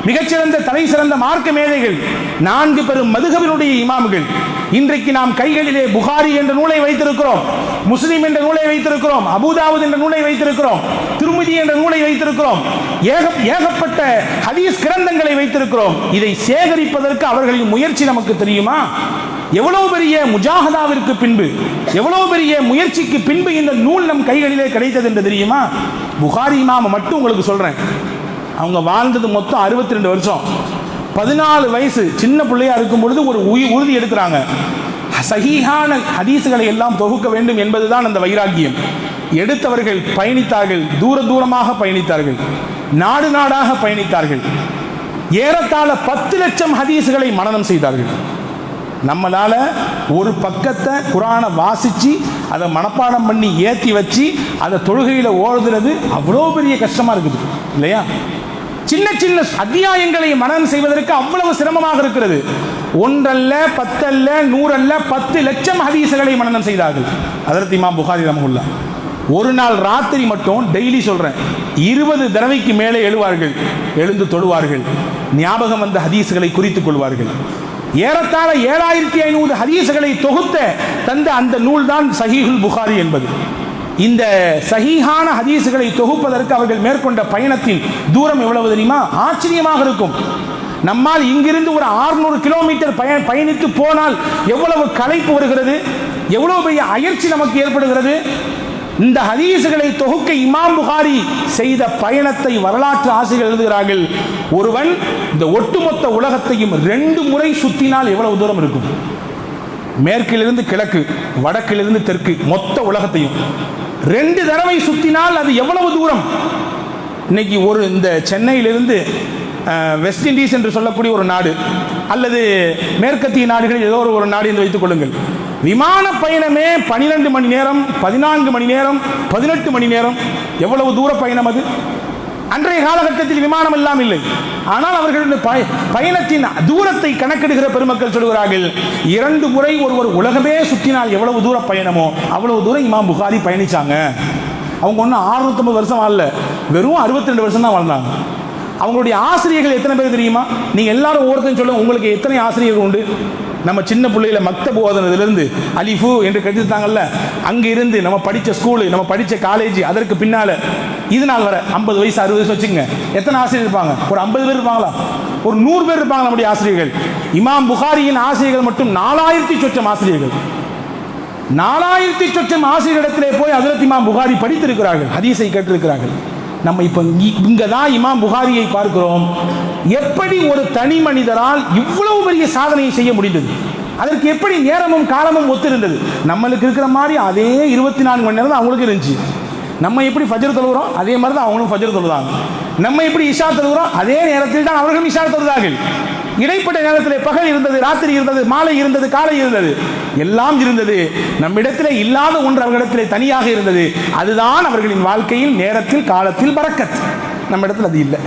மிகச்சிறந்த தலை சிறந்த மார்க்க மேதைகள். நான்கு பெரும் மதுகவினுடைய இமாம்கள். இன்றைக்கு நாம் கைகளிலே புகாரி என்ற நூலை வைத்திருக்கிறோம். முஸ்லிம் என்ற நூலை வைத்திருக்கிறோம். அபுதாவுத் என்ற நூலை வைத்திருக்கிறோம். திருமதி என்ற நூலை வைத்திருக்கிறோம். ஏக ஏகப்பட்ட ஹதீஸ் கிரந்தங்களை வைத்திருக்கிறோம். இதை சேகரிப்பதற்கு அவர்களின் முயற்சி நமக்கு தெரியுமா? எவ்வளவு பெரிய முஜாஹதாவிற்கு பின்பு எவ்வளவு பெரிய முயற்சிக்கு பின்பு இந்த நூல் நம் கைகளிலே கிடைத்தது என்று தெரியுமா? புகாரி இமாம மட்டும் உங்களுக்கு சொல்றேன். அவங்க வாழ்ந்தது மொத்தம் அறுபத்தி ரெண்டு வருஷம். பதினாலு வயசு சின்ன பிள்ளையா இருக்கும் பொழுது ஒரு உறுதி எடுக்கிறாங்க. சகிஹான ஹதீசுகளை எல்லாம் தொகுக்க வேண்டும் என்பதுதான் அந்த வைராக்கியம். எடுத்தவர்கள் பயணித்தார்கள் தூர தூரமாக பயணித்தார்கள் நாடு நாடாக பயணித்தார்கள். ஏறத்தாழ பத்து லட்சம் ஹதீசுகளை மனனம் செய்தார்கள். நம்மளால் ஒரு பக்கத்தை குரானை வாசிச்சு அதை மனப்பாடம் பண்ணி ஏற்றி வச்சு அதை தொழுகையில் ஓடுறது அவ்வளோ பெரிய கஷ்டமா இருக்குது இல்லையா? சின்ன சின்ன அத்தியாயங்களை மனனம் செய்வதற்கு அவ்வளவு சிரமமாக இருக்கிறது. ஒன்றல்ல பத்தல்ல நூறல்ல பத்து லட்சம் ஹதீசுகளை மனனம் செய்தார்கள். அதற்கு இமாம் புகாரி ரமகுல்லா ஒரு நாள் ராத்திரி மட்டும் டெய்லி சொல்கிறேன் இருபது தடவைக்கு மேலே எழுவார்கள் எழுந்து தொழுவார்கள். ஞாபகம் வந்த ஹதீசுகளை குறித்துக் கொள்வார்கள். ஏறத்தாழ ஏழாயிரத்தி ஐநூறு ஹதீசுகளை தொகுத்த தந்த அந்த நூல் தான் சஹீஹுல் புகாரி என்பது. இந்த சஹீஹான ஹதீசுகளை தொகுப்பதற்கு அவர்கள் மேற்கொண்ட பயணத்தின் தூரம் எவ்வளவு தெரியுமா? ஆச்சரியமாக இருக்கும். நம்மால் இங்கிருந்து ஒரு 600 கிலோமீட்டர் பய பயணித்து போனால் எவ்வளவு களைப்பு வருகிறது? எவ்வளவு பெரிய அயற்சி நமக்கு ஏற்படுகிறது? இந்த ஹதீசுகளை தொகுக்க இமாம் புகாரி செய்த பயணத்தை வரலாற்று ஆசிரியர் எழுதுகிறார்கள். ஒருவன் இந்த ஒட்டுமொத்த உலகத்தையும் ரெண்டு முறை சுற்றினால் எவ்வளவு தூரம் இருக்கும்? மேற்கிலிருந்து கிழக்கு வடக்கிலிருந்து தெற்கு மொத்த உலகத்தையும். ரெண்டு தடவை சுற்றினால் அது எவ்வளவு தூரம்? இன்னைக்கு ஒரு இந்த சென்னையிலிருந்து வெஸ்ட் இண்டீஸ் என்று சொல்லக்கூடிய ஒரு நாடு அல்லது மேற்கத்திய நாடுகளில் ஏதோ ஒரு ஒரு நாடு என்று வைத்துக் கொள்ளுங்கள். விமான பயணமே பனிரெண்டு மணி நேரம் பதினான்கு மணி நேரம் பதினெட்டு மணி நேரம். எவ்வளவு தூர பயணம் அது? அன்றைய காலகட்டத்தில் விமானம் எல்லாம் இல்லை. ஆனால் அவர்களுடைய பய- பயணத்தின் தூரத்தை கணக்கெடுக்கிற பெருமக்கள் சொல்கிறார்கள் இரண்டு முறை ஒருவர் உலகமே சுற்றினால் எவ்வளவு தூர பயணமோ அவ்வளவு தூரம் இமாம் புகாரி பயணிச்சாங்க. அவங்க ஒன்றும் 650 வருஷம் வாழல. வெறும் 62 வருஷம் தான் வாழ்ந்தாங்க. அவங்களுடைய ஆசிரியர்கள் எத்தனை பேர் தெரியுமா? நீங்க எல்லாரும் ஒவ்வொருத்தரும் சொல்லுங்க உங்களுக்கு எத்தனை ஆசிரியர்கள் உண்டு? நம்ம சின்ன பிள்ளையில மக்த போதனதுலேருந்து அலிஃபு என்று கட்டித்தாங்கல்ல அங்கே இருந்து நம்ம படித்த ஸ்கூலு நம்ம படித்த காலேஜ் அதற்கு பின்னால இது நாள் வர ஐம்பது வயசு அறுபது வயசு வச்சுங்க எத்தனை ஆசிரியர் இருப்பாங்க? ஒரு ஐம்பது பேர் இருப்பாங்களா? ஒரு நூறு பேர் இருப்பாங்க நம்முடைய ஆசிரியர்கள். இமாம் புகாரியின் ஆசிரியர்கள் மட்டும் நாலாயிரத்தி சொச்சம் ஆசிரியர்கள். நாலாயிரத்தி சொச்சம் ஆசிரியரிடத்திலே போய் ஹஜரத் இமாம் புகாரி படித்திருக்கிறார்கள் ஹதீஸை கேட்டிருக்கிறார்கள். நம்ம இப்போ இங்கே தான் இமாம் புகாரியை பார்க்கிறோம். எப்படி ஒரு தனி மனிதரால் இவ்வளவு பெரிய சாதனையை செய்ய முடிந்தது? அதற்கு எப்படி நேரமும் காலமும் ஒத்திருந்தது? நம்மளுக்கு இருக்கிற மாதிரி அதே இருபத்தி நான்கு மணி நேரம் தான் அவங்களுக்கு இருந்துச்சு. நம்ம எப்படி ஃபஜர் தொழுகிறோம் அதே மாதிரி தான் அவங்களும் ஃபஜர் தொழுதாங்க. நம்ம எப்படி இஷா தருகிறோம்? அதே நேரத்தில் தான் அவர்களும் இஷா தொழுதார்கள் இடைப்பட்ட நேரத்தில் பகல் இருந்தது ராத்திரி இருந்தது மாலை இருந்தது காலை இருந்தது. எல்லாம் இருந்தது. நம்மிடத்தில் இல்லாத ஒன்று அவர்களிடத்தில் தனியாக இருந்தது. அதுதான் அவர்களின் வாழ்க்கையில் நேரத்தில் காலத்தில் பறக்கத். நம்ம இடத்துல அது இல்லை.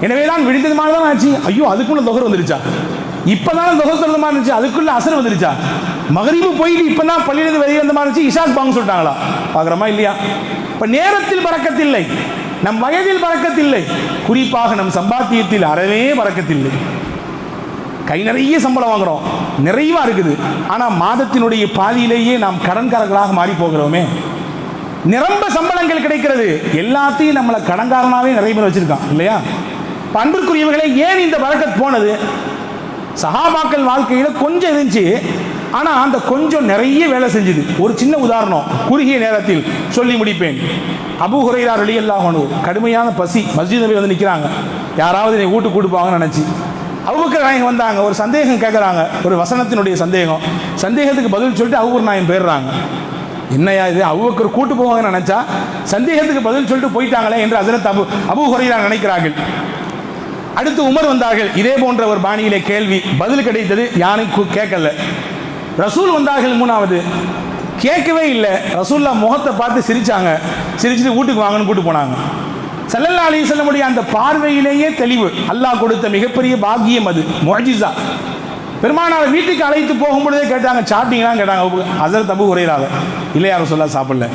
எனவே தான் விடுந்தது மாதிரி தான் ஆச்சு. ஐயோ அதுக்குள்ள தொகர் வந்துருச்சா? இப்பதான் தொகர் சொல்றது மாதிரி இருந்துச்சு. அதுக்குள்ள அசர் வந்துருச்சா? மகரிபு போயிட்டு இப்பதான் பள்ளியிலிருந்து வெளியே வந்த மாதிரி இருந்துச்சு. இஷாக் பாங்க சொல்லிட்டாங்களா? பார்க்குறோமா இல்லையா? இப்ப நேரத்தில் பறக்கத்தில்லை நம் வயதில் பறக்கத்தில்லை. குறிப்பாக நம் சம்பாத்தியத்தில் அறவே பறக்கத்தில்லை. கை நிறைய சம்பளம் வாங்குறோம். நிறைவாக இருக்குது. ஆனால் மாதத்தினுடைய பாதியிலேயே நாம் கடன்காரர்களாக மாறி போகிறோமே நிரம்ப சம்பளங்கள் கிடைக்கிறது. எல்லாத்தையும் நம்மளை கடன்காரனாவே நிறைய பேர் வச்சிருக்கான். இல்லையா? இப்ப அன்பிற்குரியவர்களே ஏன் இந்த பறக்கத் போனது? சஹாபாக்கள் வாழ்க்கையில் கொஞ்சம் இருந்துச்சு. ஆனால் அந்த கொஞ்சம் நிறைய வேலை செஞ்சுது. ஒரு சின்ன உதாரணம் குறுகிய நேரத்தில் சொல்லி முடிப்பேன். அபு ஹுரைரா ரலியல்லாஹு கடுமையான பசி. மஸ்ஜித் நபி வந்து நிற்கிறாங்க யாராவது என்னை வீட்டுக்கு கூட்டு போவாங்கன்னு நினைச்சு. நாயகம் வந்தாங்க. ஒரு சந்தேகம் கேட்குறாங்க ஒரு வசனத்தினுடைய சந்தேகம். சந்தேகத்துக்கு பதில் சொல்லிட்டு அபுபக்கர் நாயகம் போயிடுறாங்க. என்னையா இது? அபுபக்கர் கூட்டு போவாங்கன்னு நினச்சா சந்தேகத்துக்கு பதில் சொல்லிட்டு போயிட்டாங்களே என்று அதில் அபு அபு ஹுரைரா நினைக்கிறார்கள். அடுத்து உமர் வந்தார்கள். இதே போன்ற ஒரு பாணியிலே கேள்வி பதில் கிடைத்தது யானை கு- கேட்கல. ரசூல் வந்தார்கள் மூணாவது. கேட்கவே இல்லை. ரசூல்லா முகத்தை பார்த்து சிரிச்சாங்க. சிரிச்சுட்டு வீட்டுக்கு வாங்கன்னு கூட்டு போனாங்க. சல்லல்லா அலி சொல்லமுடைய அந்த பார்வையிலேயே தெளிவு. அல்லாஹ் கொடுத்த மிகப்பெரிய பாக்கியம் அது. முஅஜிஸா. பெருமானார் வீட்டுக்கு அழைத்து போகும்பொழுதே கேட்டாங்க சாப்பிட்டீங்களான்னு கேட்டாங்க. அசர் தப்பு உரையிறாங்க இல்லையா சொல்ல சாப்பிடல.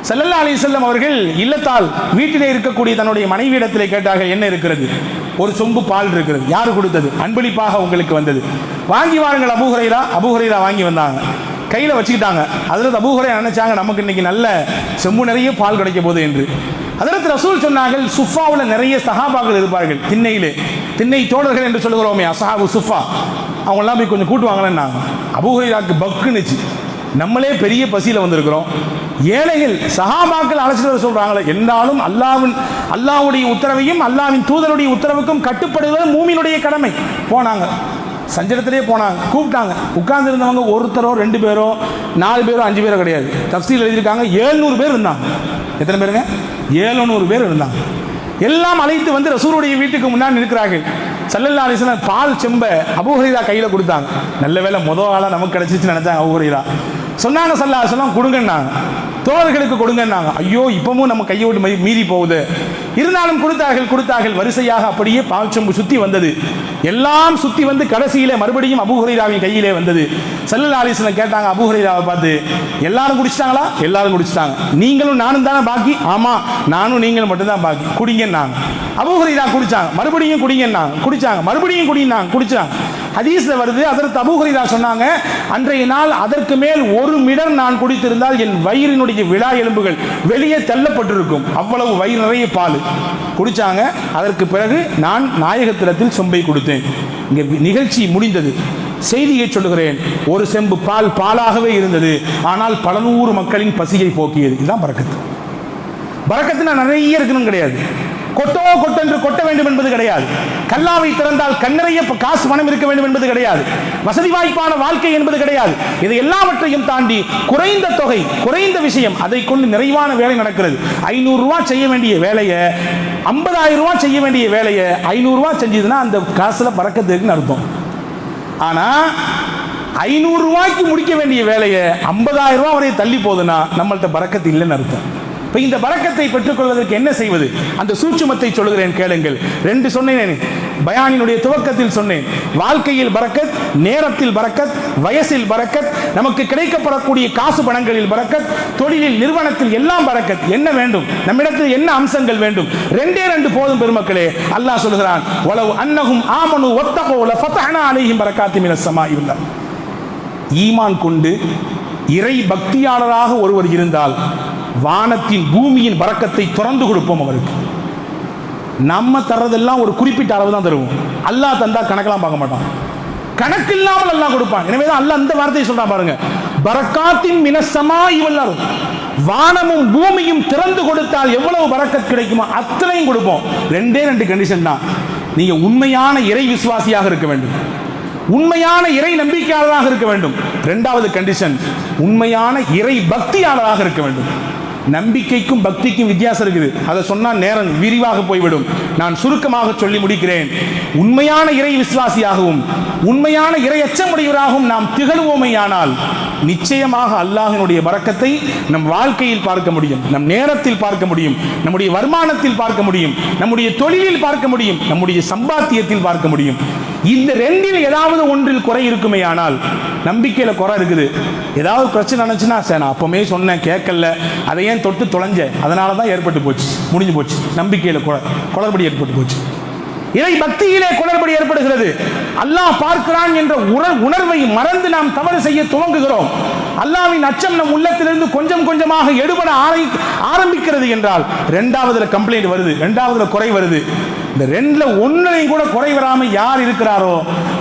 செல்லல்லா அலி செல்லம் அவர்கள் இல்லத்தால் வீட்டிலே இருக்கக்கூடிய தன்னுடைய மனைவியிடத்திலே கேட்டார்கள் என்ன இருக்கிறது? ஒரு சொம்பு பால் இருக்கிறது. யார் கொடுத்தது? அன்பளிப்பாக உங்களுக்கு வந்தது. வாங்கி வாருங்கள் அபுஹுரைரா அபுஹுரைரா வாங்கி வந்தாங்க. கையில் வச்சுக்கிட்டாங்க. அதில் அபூஹுரை நினைச்சாங்க? நமக்கு இன்னைக்கு நல்ல செம்பு நிறைய பால் கிடைக்க போகுது என்று. அதற்கு ரசூல் சொன்னார்கள் சுஃபாவில் நிறைய சஹாபாக்கள் இருப்பார்கள் திண்ணையிலே. திண்ணை தோழர்கள் என்று சொல்லுகிறோமே அசாபு சுஃபா. அவங்களாம் போய் கொஞ்சம் கூட்டுவாங்களேன்னாங்க அபூஹுரைராக்கு பக்குன்னுச்சு. நம்மளே பெரிய பசியில் வந்திருக்கிறோம். ஏழைகள் சஹாபாக்கள் அழைச்சிட்டு வர சொல்றாங்களே என்றாலும் அல்லாவின் அல்லாவுடைய உத்தரவையும் அல்லாவின் தூதருடைய உத்தரவுக்கும் கட்டுப்படுவது மூமியினுடைய கடமை. போனாங்க. சஞ்சலத்திலே போனாங்க. கூப்பிட்டாங்க. உட்கார்ந்து இருந்தவங்க ஒருத்தரோ ரெண்டு பேரோ நாலு பேரோ அஞ்சு பேரோ கிடையாது. தப்சீல் எழுதியிருக்காங்க. ஏழ்நூறு பேர் இருந்தாங்க. எத்தனை பேருங்க? ஏழுநூறு பேர் இருந்தாங்க. எல்லாம் அழைத்து வந்து ரசூருடைய வீட்டுக்கு முன்னாடி நிற்கிறார்கள். சல்லல்லா அலிஸ்லாம் பால் செம்ப அபுஹரிதா கையில் கொடுத்தாங்க. நல்ல வேளை முதல் ஆளாக நமக்கு கிடைச்சிச்சு நினச்சாங்க அபுஹரிதா சொன்னாங்க சல்லா அலிஸ்லாம் கொடுங்கன்னாங்க. தோழர்களுக்கு கொடுங்கன்னாங்க. ஐயோ இப்பவும் நம்ம கையோடு மீறி போகுது. இருந்தாலும் கொடுத்தார்கள் கொடுத்தார்கள். வரிசையாக அப்படியே பாவச்சம்பு சுத்தி வந்தது. எல்லாம் சுத்தி வந்து கடைசியிலே மறுபடியும் அபுஹரிதாவின் கையிலே வந்தது. சல்லல்லா அலிஸ்லாம் கேட்டாங்க அபுஹரிதாவை பார்த்து எல்லாரும் குடிச்சிட்டாங்களா? எல்லாரும் குடிச்சிட்டாங்க. நீங்களும் நானும் தானே பாக்கி? ஆமா நானும் நீங்களும் மட்டும்தான் பாக்கி. குடிங்கன்னாங்க. அபூஹரைரா குடிச்சாங்க. மறுபடியும் குடிங்கன்னாங்க. குடிச்சாங்க. மறுபடியும் குடினாங்க. குடிச்சாங்க. ஹதீஸில் வருது அதற்கு அபூஹரைரா சொன்னாங்க அன்றைய நாள் அதற்கு மேல் ஒரு மிடர் நான் குடித்திருந்தால் என் வயிறினுடைய விழா எலும்புகள் வெளியே தள்ளப்பட்டிருக்கும். அவ்வளவு வயிறு நிறைய பால். குடித்தாங்க அதற்கு பிறகு நான் நாயகத்திடத்தில் சொம்பை கொடுத்தேன். இங்கே நிகழ்ச்சி முடிந்தது. செய்தியை சொல்லுகிறேன். ஒரு செம்பு பால் பாலாகவே இருந்தது. ஆனால் பல நூறு மக்களின் பசியை போக்கியது. இதுதான் பறக்கத்து. பறக்கத்துனா நிறைய இருக்கணும் கிடையாது. கொட்டோ கொட்டென்று கொட்ட வேண்டும் என்பது கிடையாது. கல்லாவை திறந்தால் கண்ணறைய காசு பணம் இருக்க வேண்டும் என்பது கிடையாது. வசதி வாய்ப்பான வாழ்க்கை என்பது கிடையாது. இது எல்லாவற்றையும் தாண்டி குறைந்த தொகை குறைந்த விஷயம் அதை கொண்டு நிறைவான வேலை நடக்கிறது. ஐநூறு ரூபாய் செய்ய வேண்டிய வேலையை ஐம்பதாயிரம் ரூபாய் செய்ய வேண்டிய வேலையை ஐநூறு ரூபாய் செஞ்சதுன்னா அந்த காசுல பறக்கத்துக்குன்னு அர்த்தம். ஆனா ஐநூறு ரூபாய்க்கு முடிக்க வேண்டிய வேலையை ஐம்பதாயிரம் ரூபாய் வரை தள்ளி போகுதுன்னா நம்மள்ட்ட பறக்கத்து இல்லைன்னு அர்த்தம். இப்போ இந்த பறக்கத்தை பெற்றுக்கொள்வதற்கு என்ன செய்வது? அந்த சூட்சுமத்தை சொல்லுகிறேன் கேளுங்கள். ரெண்டு சொன்னேன். பயானினுடைய துவக்கத்தில் சொன்னேன். வாழ்க்கையில் பறக்கத் நேரத்தில் பறக்கத் வயசில் பறக்கத் நமக்கு கிடைக்கப்படக்கூடிய காசு பணங்களில் பறக்கத் தொழிலில் நிறுவனத்தில் எல்லாம் பறக்கத். என்ன வேண்டும்? நம்மிடத்தில் என்ன அம்சங்கள் வேண்டும்? ரெண்டே ரெண்டு போதும் பெருமக்களே. அல்லாஹ் சொல்கிறான் உளவு அன்னகும் ஆமனு ஒத்தகோ ஃபத்தஹனா அலைஹிம் பரக்காத்தி மினசமா ஸமாஇ ஈமான் கொண்டு இறை பக்தியாளராக ஒருவர் இருந்தால் வானத்தின் பூமியின் வரக்கத்தை திறந்து கொடுப்போம் அவருக்கு. நம்ம தர்றதெல்லாம் ஒரு குறிப்பிட்ட அளவு தான் தருவோம். அல்லாஹ் தந்தா கணக்கெல்லாம் பார்க்க மாட்டான். கணக்கு இல்லாமல் அல்லாஹ் கொடுப்பான். எனவே தான் அல்லாஹ் அந்த வார்த்தையை சொல்றான் பாருங்க. பரக்காத்தின் மினசமா இவல்லாரும் வானமும் பூமியும் திறந்து கொடுத்தால் எவ்வளவு பரக்கத் கிடைக்குமோ அத்தனையும் கொடுப்போம். ரெண்டே ரெண்டு கண்டிஷன் தான். நீங்க உண்மையான இறை விசுவாசியாக இருக்க வேண்டும். உண்மையான இறை நம்பிக்கையாளராக இருக்க வேண்டும். ரெண்டாவது கண்டிஷன் உண்மையான இறை பக்தியாளராக இருக்க வேண்டும். நம்பிக்கைக்கும் பக்திக்கும் வித்தியாசம் இருக்குது. அதை சொன்னால் நேரம் விரிவாக போய்விடும். நான் சுருக்கமாக சொல்லி முடிக்கிறேன். உண்மையான இறை விசுவாசியாகவும் உண்மையான இறை அச்சமுடையவராகவும் நாம் திகழ்வோமையானால் நிச்சயமாக அல்லாஹினுடைய வரக்கத்தை நம் வாழ்க்கையில் பார்க்க முடியும். நம் நேரத்தில் பார்க்க முடியும். நம்முடைய வருமானத்தில் பார்க்க முடியும். நம்முடைய தொழிலில் பார்க்க முடியும். நம்முடைய சம்பாத்தியத்தில் பார்க்க முடியும். இந்த ரெண்டில் ஏதாவது ஒன்றில் குறை இருக்குமே ஆனால் நம்பிக்கையில் குறை இருக்குது. ஏதாவது பிரச்சனை நினச்சுன்னா சரி நான் அப்போமே சொன்னேன் கேட்கல. அதை ஏன் தொட்டு தொலைஞ்ச? அதனால தான் ஏற்பட்டு போச்சு முடிஞ்சு போச்சு. நம்பிக்கையில் குறை குளறுபடி ஏற்பட்டு போச்சு. இறை பக்தியிலே குளறுபடி ஏற்படுகிறது. அல்லாஹ் பார்க்கிறான் என்ற உணர் உணர்வை மறந்து நாம் தவறு செய்ய துவங்குகிறோம். அல்லாவின் அச்சம் நம் உள்ளத்திலிருந்து கொஞ்சம் கொஞ்சமாக எடுபட ஆரம்பிக்கிறது என்றால் ரெண்டாவதுல கம்ப்ளைண்ட் வருது ரெண்டாவதுல குறை வருது. இந்த ரெண்டுல ஒன்றையும் கூட குறை வராமல் யார் இருக்கிறாரோ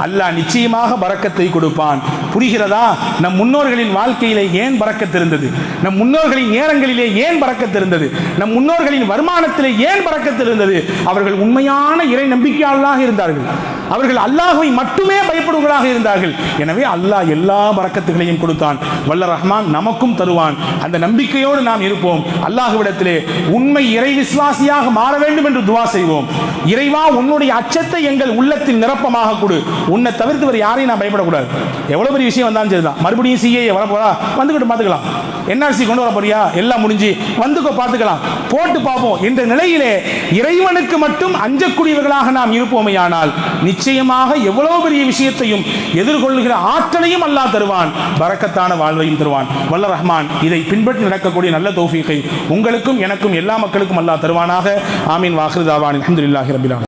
அல்லாஹ் நிச்சயமாக பறக்கத்தை கொடுப்பான். புரிகிறதா? நம் முன்னோர்களின் வாழ்க்கையிலே ஏன் பறக்கத்து இருந்தது நம் முன்னோர்களின் நேரங்களிலே ஏன் பறக்கத்து இருந்தது நம் முன்னோர்களின் வருமானத்திலே ஏன் பறக்கத்து இருந்தது அவர்கள் உண்மையான இறை நம்பிக்கையாளர்களாக இருந்தார்கள். அவர்கள் அல்லாஹுவை மட்டுமே பயப்படுவர்களாக இருந்தார்கள். எனவே அல்லாஹ் எல்லா பறக்கத்துகளையும் கொடுத்தான். வல்ல ரஹ்மான் நமக்கும் தருவான். அந்த நம்பிக்கையோடு நாம் இருப்போம். அல்லாஹுவிடத்திலே உண்மை இறை விசுவாசியாக மாற வேண்டும் என்று துவா செய்வோம். இறைவா உன்னுடைய அச்சத்தை எங்கள் உள்ளத்தில் நிரப்பமாக கொடு. உன்னை தவிர்த்து வேறு யாரையும் நான் பயப்படக்கூடாது. எவ்வளவு பெரிய விஷயம் வந்தாலும் சரிதான். மறுபடியும் சிஏ வரப்போறா? வந்துக்கிட்டு பார்த்துக்கலாம். என்ஆர்சி கொண்டு வர போறியா? எல்லாம் முடிஞ்சு. வந்துக்கோ பார்த்துக்கலாம். போட்டு பார்ப்போம். என்ற நிலையிலே இறைவனுக்கு மட்டும் அஞ்சக்கூடியவர்களாக நாம் இருப்போமையானால் நிச்சயமாக எவ்வளவு பெரிய விஷயத்தையும் எதிர்கொள்ளுகிற ஆற்றலையும் அல்லாஹ் தருவான். பறக்கத்தான வாழ்வையும் தருவான். வல்ல ரஹ்மான் இதை பின்பற்றி நடக்கக்கூடிய நல்ல தௌஃபீக்கை உங்களுக்கும் எனக்கும் எல்லா மக்களுக்கும் அல்லாஹ் தருவானாக. ஆமீன். வாஹிருதாவான் அஹமதுல்லாஹி ரபிலான்